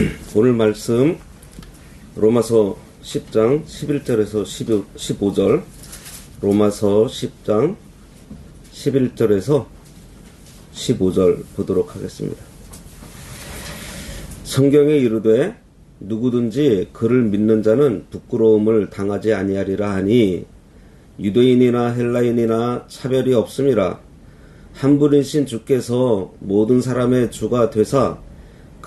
오늘 말씀 로마서 10장 11절에서 15 절 로마서 10장 11절에서 15절 보도록 하겠습니다. 성경에 이르되 누구든지 그를 믿는 자는 부끄러움을 당하지 아니하리라 하니 유대인이나 헬라인이나 차별이 없음이라 한 분이신 주께서 모든 사람의 주가 되사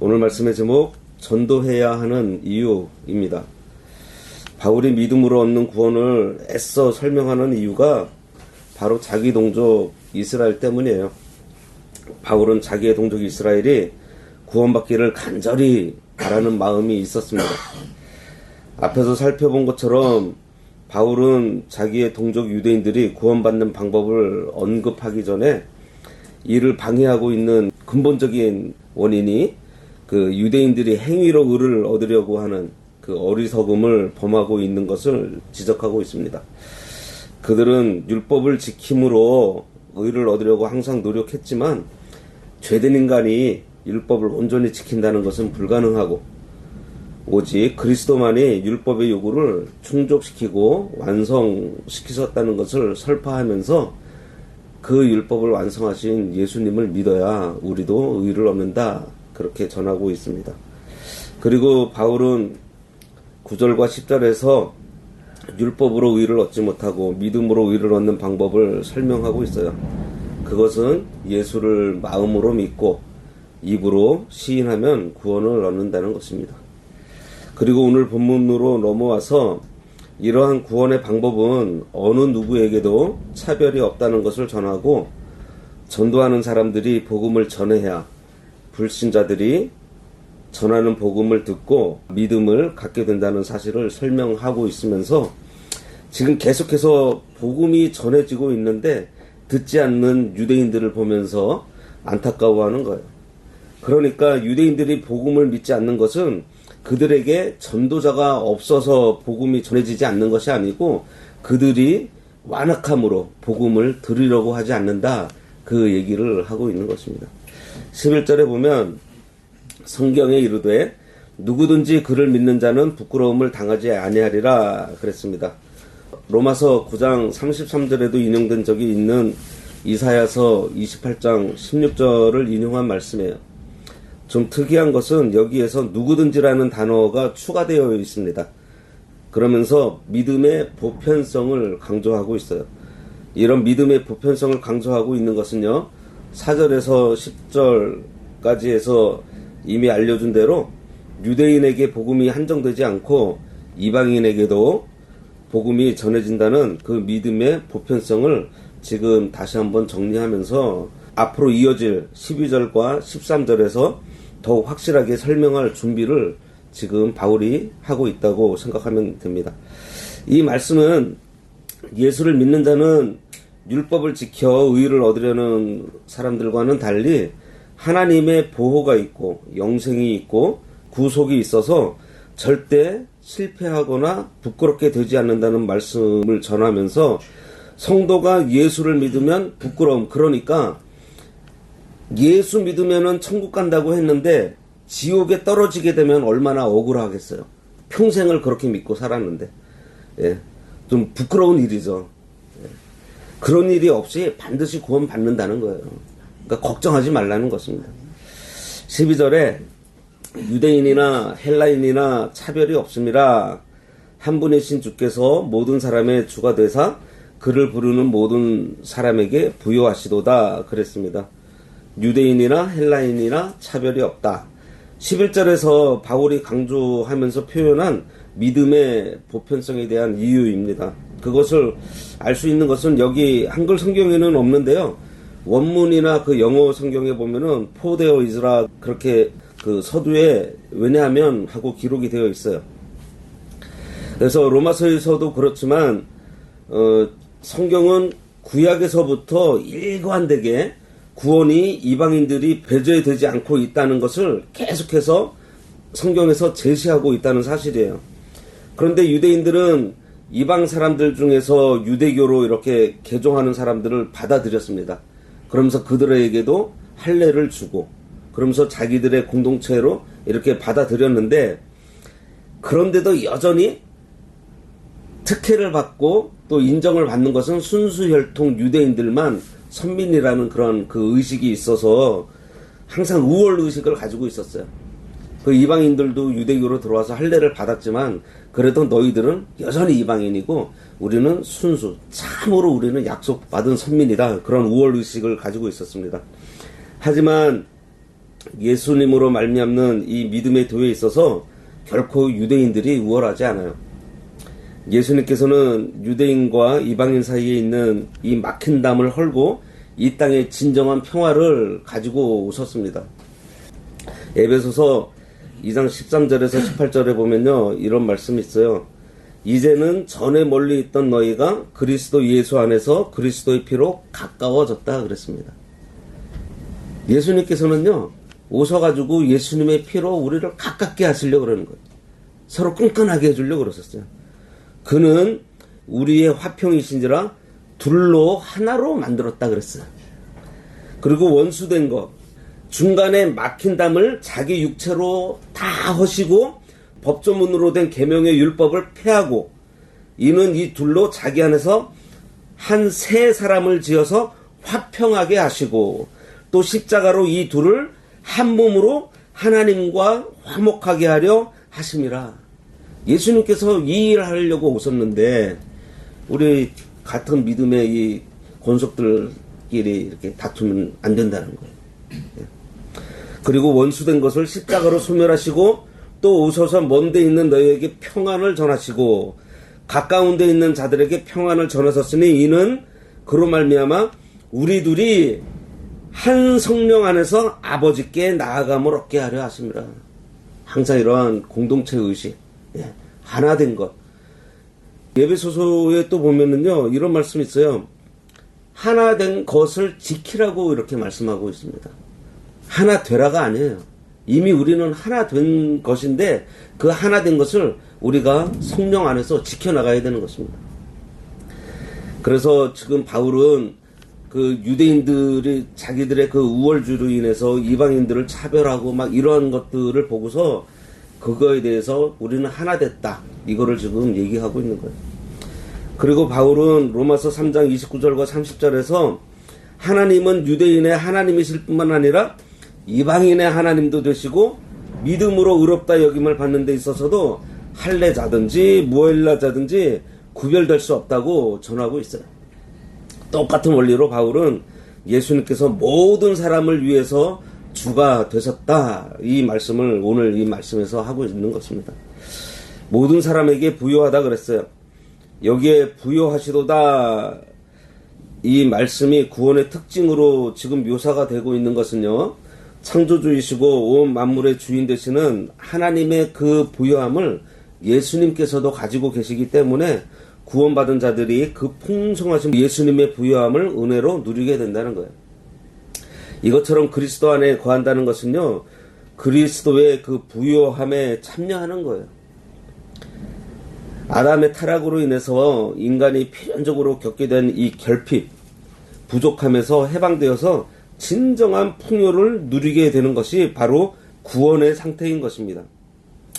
오늘 말씀의 제목 전도해야 하는 이유입니다. 바울이 믿음으로 얻는 구원을 애써 설명하는 이유가 바로 자기 동족 이스라엘 때문이에요. 바울은 자기의 동족 이스라엘이 구원받기를 간절히 바라는 마음이 있었습니다. 앞에서 살펴본 것처럼 바울은 자기의 동족 유대인들이 구원받는 방법을 언급하기 전에 이를 방해하고 있는 근본적인 원인이 그 유대인들이 행위로 의를 얻으려고 하는 그 어리석음을 범하고 있는 것을 지적하고 있습니다. 그들은 율법을 지킴으로 의를 얻으려고 항상 노력했지만 죄된 인간이 율법을 온전히 지킨다는 것은 불가능하고 오직 그리스도만이 율법의 요구를 충족시키고 완성시키셨다는 것을 설파하면서 그 율법을 완성하신 예수님을 믿어야 우리도 의를 얻는다. 그렇게 전하고 있습니다. 그리고 바울은 9절과 10절에서 율법으로 의를 얻지 못하고 믿음으로 의를 얻는 방법을 설명하고 있어요. 그것은 예수를 마음으로 믿고 입으로 시인하면 구원을 얻는다는 것입니다. 그리고 오늘 본문으로 넘어와서 이러한 구원의 방법은 어느 누구에게도 차별이 없다는 것을 전하고 전도하는 사람들이 복음을 전해야 불신자들이 전하는 복음을 듣고 믿음을 갖게 된다는 사실을 설명하고 있으면서 지금 계속해서 복음이 전해지고 있는데 듣지 않는 유대인들을 보면서 안타까워하는 거예요. 그러니까 유대인들이 복음을 믿지 않는 것은 그들에게 전도자가 없어서 복음이 전해지지 않는 것이 아니고 그들이 완악함으로 복음을 들으려고 하지 않는다. 그 얘기를 하고 있는 것입니다. 11절에 보면 성경에 이르되 누구든지 그를 믿는 자는 부끄러움을 당하지 아니하리라 그랬습니다. 로마서 9장 33절에도 인용된 적이 있는 이사야서 28장 16절을 인용한 말씀이에요. 좀 특이한 것은 여기에서 누구든지라는 단어가 추가되어 있습니다. 그러면서 믿음의 보편성을 강조하고 있어요. 이런 믿음의 보편성을 강조하고 있는 것은요, 4절에서 10절까지 해서 이미 알려준 대로 유대인에게 복음이 한정되지 않고 이방인에게도 복음이 전해진다는 그 믿음의 보편성을 지금 다시 한번 정리하면서 앞으로 이어질 12절과 13절에서 더욱 확실하게 설명할 준비를 지금 바울이 하고 있다고 생각하면 됩니다. 이 말씀은 예수를 믿는 자는 율법을 지켜 의를 얻으려는 사람들과는 달리 하나님의 보호가 있고 영생이 있고 구속이 있어서 절대 실패하거나 부끄럽게 되지 않는다는 말씀을 전하면서 성도가 예수를 믿으면 부끄러움 그러니까 예수 믿으면은 천국 간다고 했는데 지옥에 떨어지게 되면 얼마나 억울하겠어요. 평생을 그렇게 믿고 살았는데 예, 좀 부끄러운 일이죠. 그런 일이 없이 반드시 구원 받는다는 거예요. 그러니까 걱정하지 말라는 것입니다. 12절에 유대인이나 헬라인이나 차별이 없습니다. 한 분이신 주께서 모든 사람의 주가 되사 그를 부르는 모든 사람에게 부여하시도다 그랬습니다. 유대인이나 헬라인이나 차별이 없다. 11절에서 바울이 강조하면서 표현한 믿음의 보편성에 대한 이유입니다. 그것을 알 수 있는 것은 여기 한글 성경에는 없는데요. 원문이나 그 영어 성경에 보면은 포데어 이즈라 그렇게 그 서두에 왜냐하면 하고 기록이 되어 있어요. 그래서 로마서에서도 그렇지만 어, 성경은 구약에서부터 일관되게 구원이 이방인들이 배제되지 않고 있다는 것을 계속해서 성경에서 제시하고 있다는 사실이에요. 그런데 유대인들은 이방 사람들 중에서 유대교로 이렇게 개종하는 사람들을 받아들였습니다. 그러면서 그들에게도 할례를 주고 그러면서 자기들의 공동체로 이렇게 받아들였는데 그런데도 여전히 특혜를 받고 또 인정을 받는 것은 순수 혈통 유대인들만 선민이라는 그런 그 의식이 있어서 항상 우월 의식을 가지고 있었어요. 그 이방인들도 유대교로 들어와서 할례를 받았지만 그래도 너희들은 여전히 이방인이고 우리는 순수 참으로 우리는 약속받은 선민이다 그런 우월 의식을 가지고 있었습니다. 하지만 예수님으로 말미암는 이 믿음의 도에 있어서 결코 유대인들이 우월하지 않아요. 예수님께서는 유대인과 이방인 사이에 있는 이 막힌 담을 헐고 이 땅의 진정한 평화를 가지고 오셨습니다. 에베소서 2장 13절에서 18절에 보면요. 이런 말씀이 있어요. 이제는 전에 멀리 있던 너희가 그리스도 예수 안에서 그리스도의 피로 가까워졌다 그랬습니다. 예수님께서는요. 오셔가지고 예수님의 피로 우리를 가깝게 하시려고 그러는 거예요. 서로 끈끈하게 해주려고 그러셨어요. 그는 우리의 화평이신지라 둘로 하나로 만들었다 그랬어요. 그리고 원수된 것, 중간에 막힌 담을 자기 육체로 다 허시고 법조문으로 된 계명의 율법을 폐하고 이는 이 둘로 자기 안에서 한 세 사람을 지어서 화평하게 하시고 또 십자가로 이 둘을 한 몸으로 하나님과 화목하게 하려 하심이라. 예수님께서 이 일을 하려고 오셨는데 우리 같은 믿음의 이 권속들끼리 이렇게 다투면 안 된다는 거예요. 예. 그리고 원수된 것을 십자가로 소멸하시고 또 오셔서 먼데 있는 너희에게 평안을 전하시고 가까운 데 있는 자들에게 평안을 전하셨으니 이는 그로 말미암아 우리 둘이 한 성령 안에서 아버지께 나아감을 얻게 하려 하십니다. 항상 이러한 공동체 의식, 예, 하나 된 것. 예배소서에 또 보면은요, 이런 말씀이 있어요. 하나 된 것을 지키라고 이렇게 말씀하고 있습니다. 하나 되라가 아니에요. 이미 우리는 하나 된 것인데 그 하나 된 것을 우리가 성령 안에서 지켜나가야 되는 것입니다. 그래서 지금 바울은 그 유대인들이 자기들의 그 우월주로 인해서 이방인들을 차별하고 막 이러한 것들을 보고서 그거에 대해서 우리는 하나 됐다. 이거를 지금 얘기하고 있는 거예요. 그리고 바울은 로마서 3장 29절과 30절에서 하나님은 유대인의 하나님이실 뿐만 아니라 이방인의 하나님도 되시고 믿음으로 의롭다 여김을 받는 데 있어서도 할례자든지 무엘라자든지 구별될 수 없다고 전하고 있어요. 똑같은 원리로 바울은 예수님께서 모든 사람을 위해서 주가 되셨다. 이 말씀을 오늘 이 말씀에서 하고 있는 것입니다. 모든 사람에게 부여하다 그랬어요. 여기에 부여하시도다. 이 말씀이 구원의 특징으로 지금 묘사가 되고 있는 것은요. 창조주이시고 온 만물의 주인 되시는 하나님의 그 부여함을 예수님께서도 가지고 계시기 때문에 구원받은 자들이 그 풍성하신 예수님의 부여함을 은혜로 누리게 된다는 거예요. 이것처럼 그리스도 안에 거한다는 것은요, 그리스도의 그 부여함에 참여하는 거예요. 아담의 타락으로 인해서 인간이 필연적으로 겪게 된 이 결핍, 부족함에서 해방되어서 진정한 풍요를 누리게 되는 것이 바로 구원의 상태인 것입니다.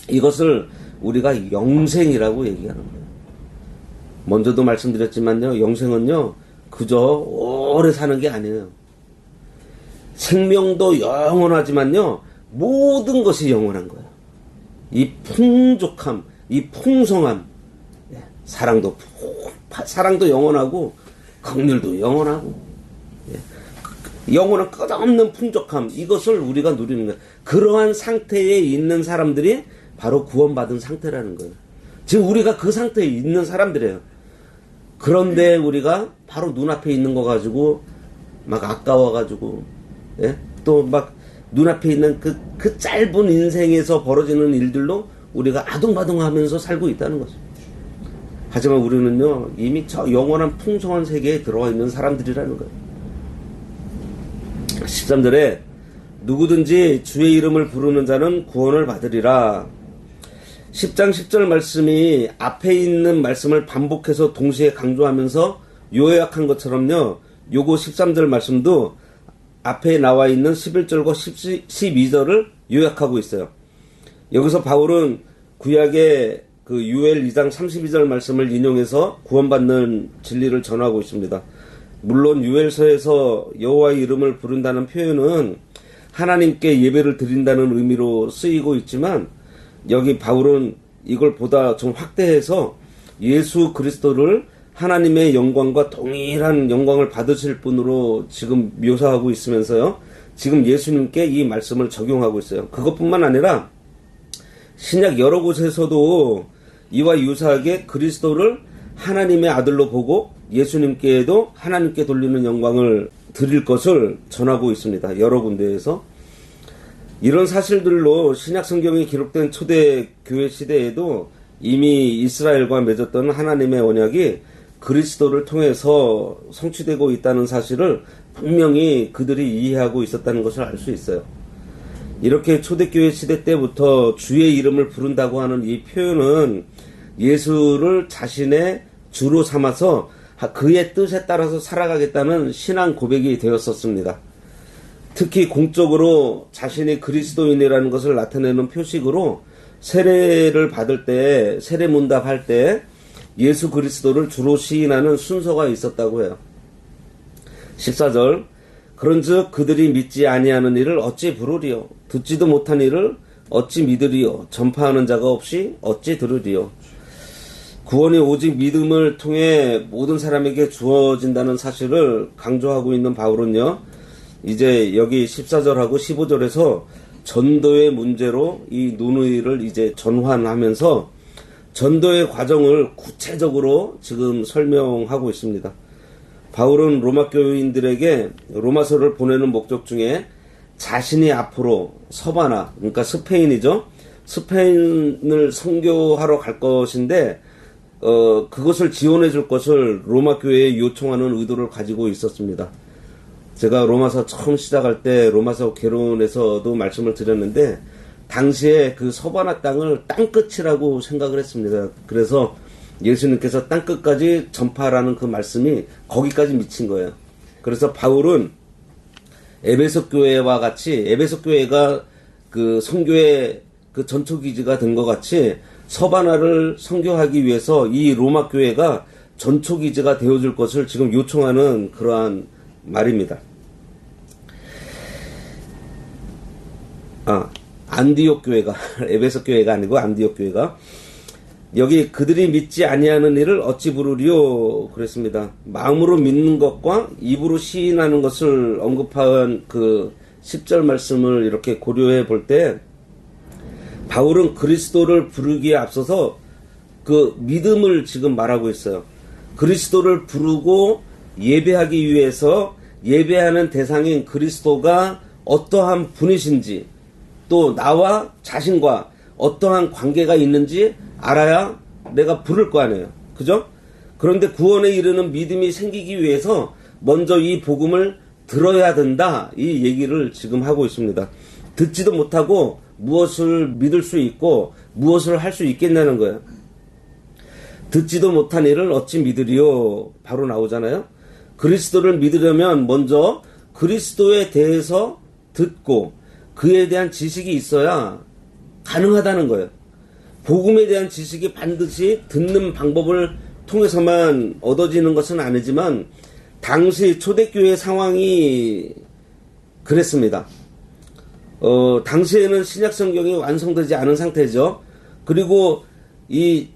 이것을 우리가 영생이라고 얘기하는 거예요. 먼저도 말씀드렸지만요, 영생은요, 그저 오래 사는 게 아니에요. 생명도 영원하지만요, 모든 것이 영원한 거예요. 이 풍족함, 이 풍성함, 예, 사랑도, 사랑도 영원하고, 긍휼도 영원하고, 예, 영원한 끝없는 풍족함, 이것을 우리가 누리는 거예요. 그러한 상태에 있는 사람들이 바로 구원받은 상태라는 거예요. 지금 우리가 그 상태에 있는 사람들이에요. 그런데 우리가 바로 눈앞에 있는 거 가지고 막 아까워 가지고 예? 또막 눈앞에 있는 그, 그 짧은 인생에서 벌어지는 일들로 우리가 아둥바둥하면서 살고 있다는 거죠. 하지만 우리는요, 이미 저 영원한 풍성한 세계에 들어와 있는 사람들이라는 거예요. 13절에 누구든지 주의 이름을 부르는 자는 구원을 받으리라. 10장 10절 말씀이 앞에 있는 말씀을 반복해서 동시에 강조하면서 요약한 것처럼요. 요거 13절 말씀도 앞에 나와 있는 11절과 12절을 요약하고 있어요. 여기서 바울은 구약의 그 유엘 2장 32절 말씀을 인용해서 구원받는 진리를 전하고 있습니다. 물론 유엘서에서 여호와의 이름을 부른다는 표현은 하나님께 예배를 드린다는 의미로 쓰이고 있지만 여기 바울은 이걸 보다 좀 확대해서 예수 그리스도를 하나님의 영광과 동일한 영광을 받으실 분으로 지금 묘사하고 있으면서요. 지금 예수님께 이 말씀을 적용하고 있어요. 그것뿐만 아니라 신약 여러 곳에서도 이와 유사하게 그리스도를 하나님의 아들로 보고 예수님께도 하나님께 돌리는 영광을 드릴 것을 전하고 있습니다. 여러 군데에서. 이런 사실들로 신약 성경이 기록된 초대 교회 시대에도 이미 이스라엘과 맺었던 하나님의 언약이 그리스도를 통해서 성취되고 있다는 사실을 분명히 그들이 이해하고 있었다는 것을 알 수 있어요. 이렇게 초대교회 시대 때부터 주의 이름을 부른다고 하는 이 표현은 예수를 자신의 주로 삼아서 그의 뜻에 따라서 살아가겠다는 신앙 고백이 되었었습니다. 특히 공적으로 자신이 그리스도인이라는 것을 나타내는 표식으로 세례를 받을 때, 세례 문답할 때 예수 그리스도를 주로 시인하는 순서가 있었다고 해요. 14절 그런즉 그들이 믿지 아니하는 일을 어찌 부르리요 듣지도 못한 일을 어찌 믿으리요 전파하는 자가 없이 어찌 들으리요 구원이 오직 믿음을 통해 모든 사람에게 주어진다는 사실을 강조하고 있는 바울은요 이제 여기 14절하고 15절에서 전도의 문제로 이 누누이를 이제 전환하면서 전도의 과정을 구체적으로 지금 설명하고 있습니다. 바울은 로마 교인들에게 로마서를 보내는 목적 중에 자신이 앞으로 서바나 그러니까 스페인이죠. 스페인을 선교하러 갈 것인데 어 그것을 지원해 줄 것을 로마 교회에 요청하는 의도를 가지고 있었습니다. 제가 로마서 처음 시작할 때 로마서 개론에서도 말씀을 드렸는데 당시에 그 서바나 땅을 땅끝이라고 생각을 했습니다. 그래서 예수님께서 땅끝까지 전파라는 그 말씀이 거기까지 미친 거예요. 그래서 바울은 에베소 교회와 같이 에베소 교회가 그 선교의 그 전초 기지가 된 것 같이 서바나를 선교하기 위해서 이 로마 교회가 전초 기지가 되어줄 것을 지금 요청하는 그러한 말입니다. 아, 안디옥 교회가 에베소 교회가 아니고 안디옥 교회가 여기 그들이 믿지 아니하는 일을 어찌 부르리요 그랬습니다. 마음으로 믿는 것과 입으로 시인하는 것을 언급한 그 10절 말씀을 이렇게 고려해 볼때 바울은 그리스도를 부르기에 앞서서 그 믿음을 지금 말하고 있어요. 그리스도를 부르고 예배하기 위해서 예배하는 대상인 그리스도가 어떠한 분이신지 또 나와 자신과 어떠한 관계가 있는지 알아야 내가 부를 거 아니에요. 그죠? 그런데 구원에 이르는 믿음이 생기기 위해서 먼저 이 복음을 들어야 된다. 이 얘기를 지금 하고 있습니다. 듣지도 못하고 무엇을 믿을 수 있고 무엇을 할 수 있겠냐는 거예요. 듣지도 못한 일을 어찌 믿으리요? 바로 나오잖아요. 그리스도를 믿으려면 먼저 그리스도에 대해서 듣고 그에 대한 지식이 있어야 가능하다는 거예요. 복음에 대한 지식이 반드시 듣는 방법을 통해서만 얻어지는 것은 아니지만 당시 초대교회 상황이 그랬습니다. 어, 당시에는 신약 성경이 완성되지 않은 상태죠. 그리고 이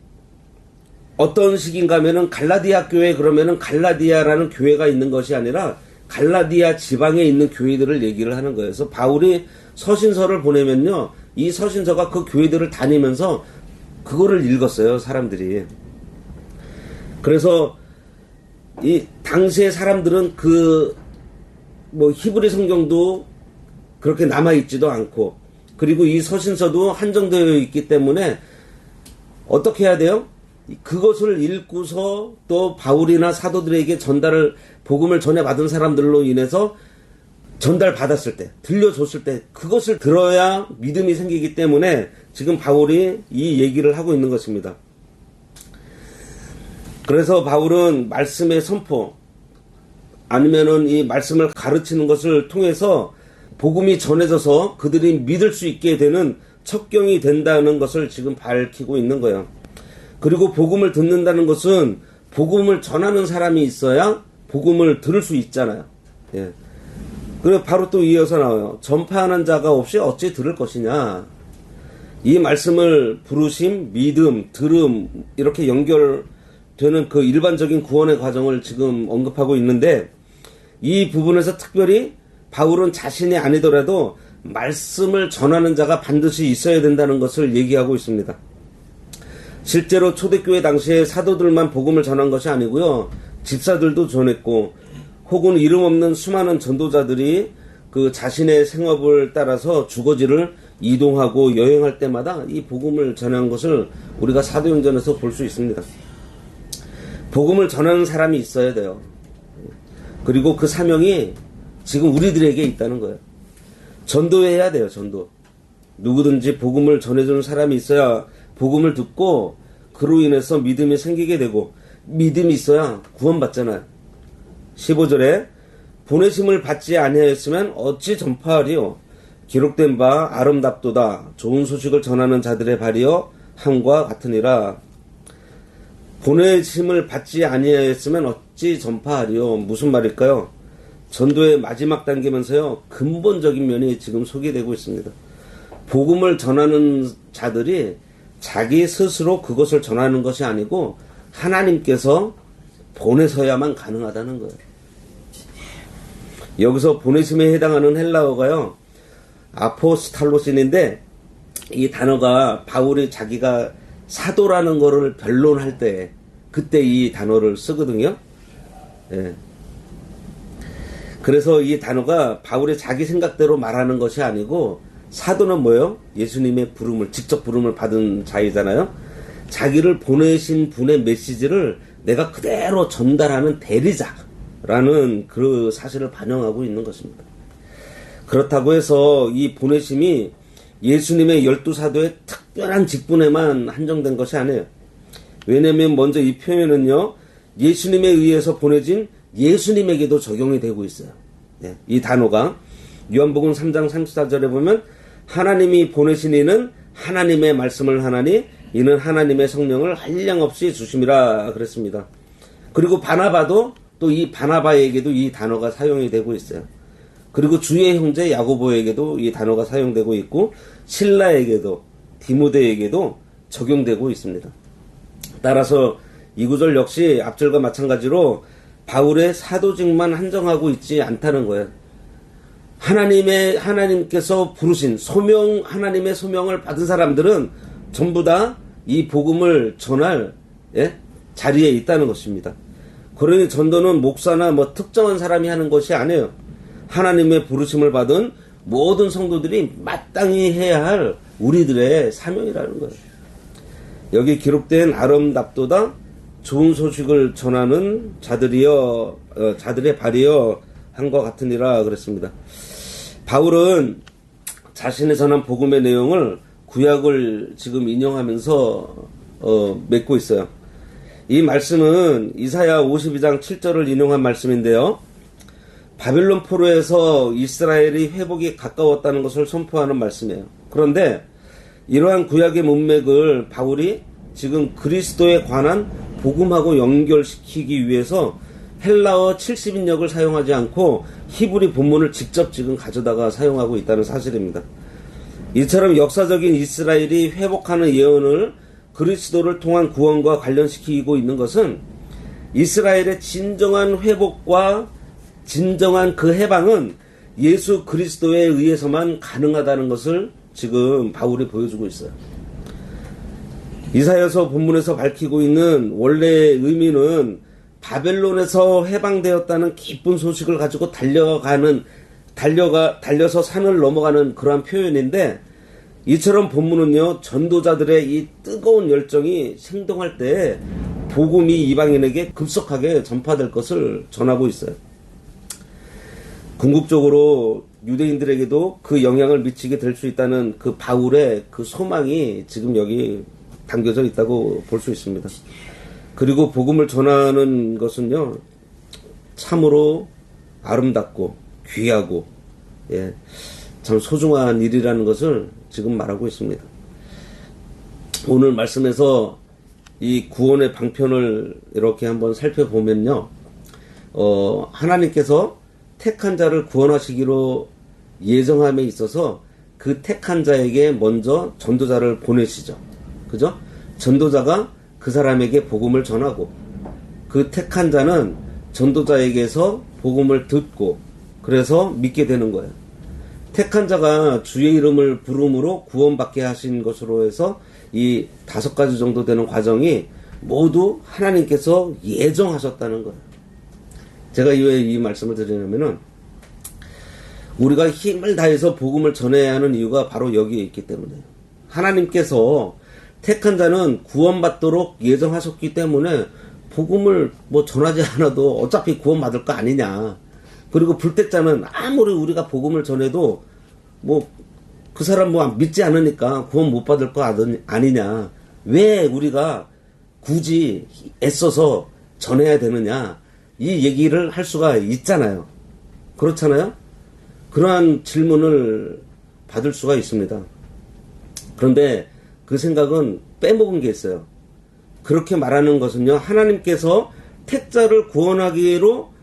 어떤 식인가 하면은 갈라디아 교회 그러면은 갈라디아라는 교회가 있는 것이 아니라 갈라디아 지방에 있는 교회들을 얘기를 하는 거예요. 그래서 바울이 서신서를 보내면요. 이 서신서가 그 교회들을 다니면서 그거를 읽었어요. 사람들이. 그래서 이 당시의 사람들은 그 뭐 히브리 성경도 그렇게 남아있지도 않고 그리고 이 서신서도 한정되어 있기 때문에 어떻게 해야 돼요? 그것을 읽고서 또 바울이나 사도들에게 전달을 복음을 전해 받은 사람들로 인해서 전달 받았을 때 들려줬을 때 그것을 들어야 믿음이 생기기 때문에 지금 바울이 이 얘기를 하고 있는 것입니다. 그래서 바울은 말씀의 선포 아니면은 이 말씀을 가르치는 것을 통해서 복음이 전해져서 그들이 믿을 수 있게 되는 척경이 된다는 것을 지금 밝히고 있는 거예요. 그리고 복음을 듣는다는 것은 복음을 전하는 사람이 있어야 복음을 들을 수 있잖아요. 예. 그리고 바로 또 이어서 나와요. 전파하는 자가 없이 어찌 들을 것이냐. 이 말씀을 부르심, 믿음, 들음 이렇게 연결되는 그 일반적인 구원의 과정을 지금 언급하고 있는데 이 부분에서 특별히 바울은 자신이 아니더라도 말씀을 전하는 자가 반드시 있어야 된다는 것을 얘기하고 있습니다. 실제로 초대교회 당시에 사도들만 복음을 전한 것이 아니고요. 집사들도 전했고 혹은 이름 없는 수많은 전도자들이 그 자신의 생업을 따라서 주거지를 이동하고 여행할 때마다 이 복음을 전한 것을 우리가 사도행전에서 볼 수 있습니다. 복음을 전하는 사람이 있어야 돼요. 그리고 그 사명이 지금 우리들에게 있다는 거예요. 전도해야 돼요, 전도. 누구든지 복음을 전해주는 사람이 있어야 복음을 듣고 그로 인해서 믿음이 생기게 되고 믿음이 있어야 구원받잖아요. 15절에 보내심을 받지 아니하였으면 어찌 전파하리요 기록된 바 아름답도다 좋은 소식을 전하는 자들의 발이여 함과 같으니라 보내심을 받지 아니하였으면 어찌 전파하리요 무슨 말일까요? 전도의 마지막 단계면서요 근본적인 면이 지금 소개되고 있습니다. 복음을 전하는 자들이 자기 스스로 그것을 전하는 것이 아니고 하나님께서 보내서야만 가능하다는 거예요. 여기서 보내심에 해당하는 헬라어가요. 아포스탈로신인데 이 단어가 바울이 자기가 사도라는 거를 변론할 때 그때 이 단어를 쓰거든요. 예. 그래서 이 단어가 바울의 자기 생각대로 말하는 것이 아니고 사도는 뭐예요? 예수님의 부름을 직접 부름을 받은 자이잖아요. 자기를 보내신 분의 메시지를 내가 그대로 전달하는 대리자라는 그 사실을 반영하고 있는 것입니다. 그렇다고 해서 이 보내심이 예수님의 열두 사도의 특별한 직분에만 한정된 것이 아니에요. 왜냐하면 먼저 이 표현은요 예수님에 의해서 보내진 예수님에게도 적용이 되고 있어요. 네, 이 단어가 요한복음 3장 34절에 보면 하나님이 보내신 이는 하나님의 말씀을 하나니 이는 하나님의 성령을 한량 없이 주심이라 그랬습니다. 그리고 바나바도 또 이 바나바에게도 이 단어가 사용이 되고 있어요. 그리고 주의 형제 야고보에게도 이 단어가 사용되고 있고 신라에게도 디모데에게도 적용되고 있습니다. 따라서 이 구절 역시 앞절과 마찬가지로 바울의 사도직만 한정하고 있지 않다는 거예요. 하나님의 하나님께서 부르신 소명 하나님의 소명을 받은 사람들은 전부 다 이 복음을 전할 예? 자리에 있다는 것입니다. 그러니 전도는 목사나 뭐 특정한 사람이 하는 것이 아니에요. 하나님의 부르심을 받은 모든 성도들이 마땅히 해야 할 우리들의 사명이라는 거예요. 여기 기록된 아름답도다 좋은 소식을 전하는 자들이여 어, 자들의 발이여 한 것 같으니라 그랬습니다. 바울은 자신의 전한 복음의 내용을 구약을 지금 인용하면서 어, 맺고 있어요. 이 말씀은 이사야 52장 7절을 인용한 말씀인데요. 바빌론 포로에서 이스라엘이 회복이 가까웠다는 것을 선포하는 말씀이에요. 그런데 이러한 구약의 문맥을 바울이 지금 그리스도에 관한 복음하고 연결시키기 위해서 헬라어 70인역을 사용하지 않고 히브리 본문을 직접 지금 가져다가 사용하고 있다는 사실입니다. 이처럼 역사적인 이스라엘이 회복하는 예언을 그리스도를 통한 구원과 관련시키고 있는 것은 이스라엘의 진정한 회복과 진정한 그 해방은 예수 그리스도에 의해서만 가능하다는 것을 지금 바울이 보여주고 있어요. 이사여서 본문에서 밝히고 있는 원래의 의미는 바벨론에서 해방되었다는 기쁜 소식을 가지고 달려가는 달려가 달려서 산을 넘어가는 그러한 표현인데 이처럼 본문은요 전도자들의 이 뜨거운 열정이 생동할 때 복음이 이방인에게 급속하게 전파될 것을 전하고 있어요. 궁극적으로 유대인들에게도 그 영향을 미치게 될 수 있다는 그 바울의 그 소망이 지금 여기 담겨져 있다고 볼 수 있습니다. 그리고 복음을 전하는 것은요 참으로 아름답고 귀하고 예, 참 소중한 일이라는 것을 지금 말하고 있습니다. 오늘 말씀에서 이 구원의 방편을 이렇게 한번 살펴보면요. 어, 하나님께서 택한 자를 구원하시기로 예정함에 있어서 그 택한 자에게 먼저 전도자를 보내시죠. 그죠? 전도자가 그 사람에게 복음을 전하고 그 택한 자는 전도자에게서 복음을 듣고 그래서 믿게 되는 거예요. 택한 자가 주의 이름을 부름으로 구원받게 하신 것으로 해서 이 다섯 가지 정도 되는 과정이 모두 하나님께서 예정하셨다는 거예요. 제가 왜 이 말씀을 드리냐면은 우리가 힘을 다해서 복음을 전해야 하는 이유가 바로 여기에 있기 때문에요. 하나님께서 택한 자는 구원받도록 예정하셨기 때문에 복음을 뭐 전하지 않아도 어차피 구원받을 거 아니냐. 그리고 불택자는 아무리 우리가 복음을 전해도 뭐 그 사람 뭐 믿지 않으니까 구원 못 받을 거 아니- 아니냐. 왜 우리가 굳이 애써서 전해야 되느냐. 이 얘기를 할 수가 있잖아요. 그렇잖아요? 그러한 질문을 받을 수가 있습니다. 그런데 그 생각은 빼먹은 게 있어요. 그렇게 말하는 것은요, 하나님께서 택자를 구원하기로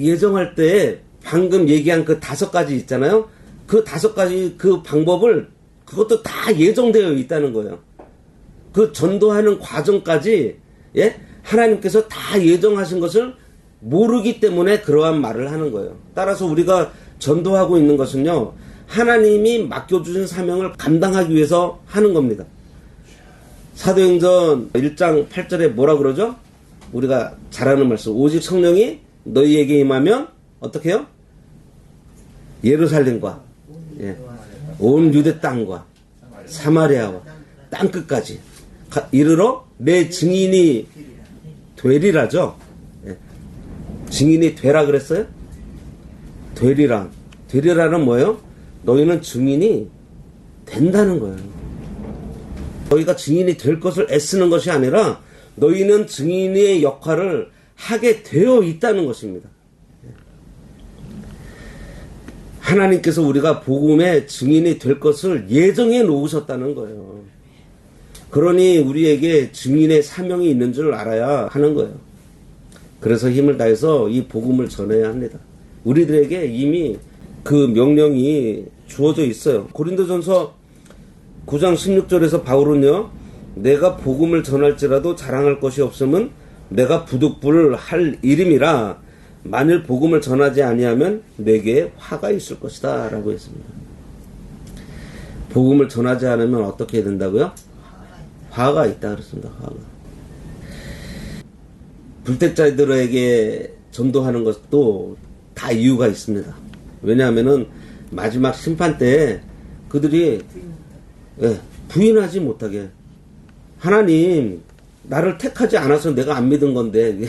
예정할 때 방금 얘기한 그 다섯 가지 있잖아요. 그 다섯 가지 그 방법을 그것도 다 예정되어 있다는 거예요. 그 전도하는 과정까지 예? 하나님께서 다 예정하신 것을 모르기 때문에 그러한 말을 하는 거예요. 따라서 우리가 전도하고 있는 것은요. 하나님이 맡겨주신 사명을 감당하기 위해서 하는 겁니다. 사도행전 1장 8절에 뭐라 그러죠? 우리가 잘 아는 말씀. 오직 성령이 너희에게 임하면 어떻게 해요? 예루살렘과 예, 온 유대 땅과 사마리아와 땅 끝까지 가- 이르러 내 증인이 되리라죠. 예. 증인이 되라 그랬어요? 되리라. 되리라는 뭐예요? 너희는 증인이 된다는 거예요. 너희가 증인이 될 것을 애쓰는 것이 아니라 너희는 증인의 역할을 하게 되어 있다는 것입니다. 하나님께서 우리가 복음의 증인이 될 것을 예정해 놓으셨다는 거예요. 그러니 우리에게 증인의 사명이 있는 줄 알아야 하는 거예요. 그래서 힘을 다해서 이 복음을 전해야 합니다. 우리들에게 이미 그 명령이 주어져 있어요. 고린도전서 9장 16절에서 바울은요, 내가 복음을 전할지라도 자랑할 것이 없으면 내가 부득불 할 일임이라 만일 복음을 전하지 아니하면 내게 화가 있을 것이다 라고 했습니다. 복음을 전하지 않으면 어떻게 된다고요? 화가 있다 그랬습니다. 화가. 불택자들에게 전도하는 것도 다 이유가 있습니다. 왜냐하면은 마지막 심판 때 그들이 예, 부인하지 못하게 하나님 나를 택하지 않아서 내가 안 믿은 건데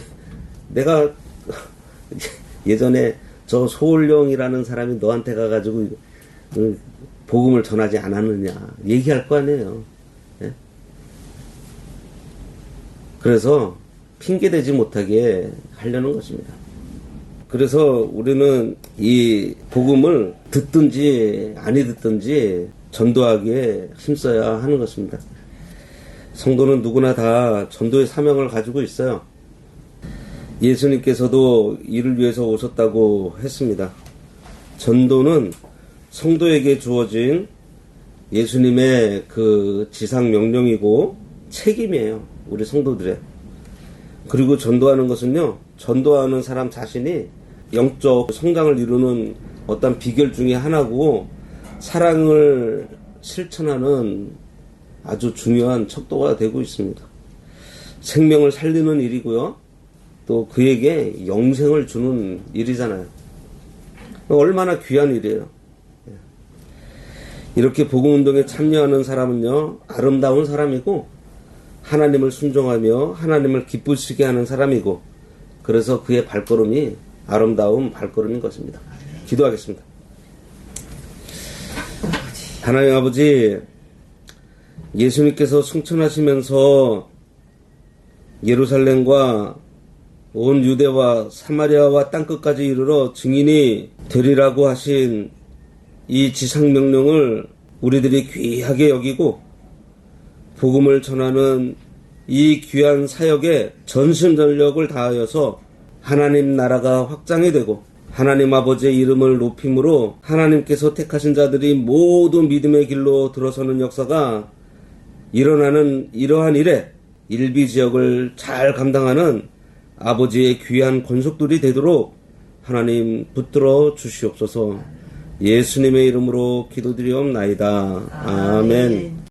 내가 예전에 저 소울령이라는 사람이 너한테 가가지고 그 복음을 전하지 않았느냐 얘기할 거 아니에요. 예? 그래서 핑계 대지 못하게 하려는 것입니다. 그래서 우리는 이 복음을 듣든지 아니 듣든지 전도하기에 힘써야 하는 것입니다. 성도는 누구나 다 전도의 사명을 가지고 있어요. 예수님께서도 이를 위해서 오셨다고 했습니다. 전도는 성도에게 주어진 예수님의 그 지상 명령이고 책임이에요. 우리 성도들의. 그리고 전도하는 것은요, 전도하는 사람 자신이 영적 성장을 이루는 어떤 비결 중에 하나고, 사랑을 실천하는 아주 중요한 척도가 되고 있습니다. 생명을 살리는 일이고요. 또 그에게 영생을 주는 일이잖아요. 얼마나 귀한 일이에요. 예. 이렇게 복음 운동에 참여하는 사람은요 아름다운 사람이고 하나님을 순종하며 하나님을 기쁘시게 하는 사람이고 그래서 그의 발걸음이 아름다운 발걸음인 것입니다. 기도하겠습니다. 하나님 아버지 예수님께서 승천하시면서 예루살렘과 온 유대와 사마리아와 땅끝까지 이르러 증인이 되리라고 하신 이 지상명령을 우리들이 귀하게 여기고 복음을 전하는 이 귀한 사역에 전심전력을 다하여서 하나님 나라가 확장이 되고 하나님 아버지의 이름을 높임으로 하나님께서 택하신 자들이 모두 믿음의 길로 들어서는 역사가 일어나는 이러한 일에 일비 지역을 잘 감당하는 아버지의 귀한 권속들이 되도록 하나님 붙들어 주시옵소서 예수님의 이름으로 기도드리옵나이다. 아멘.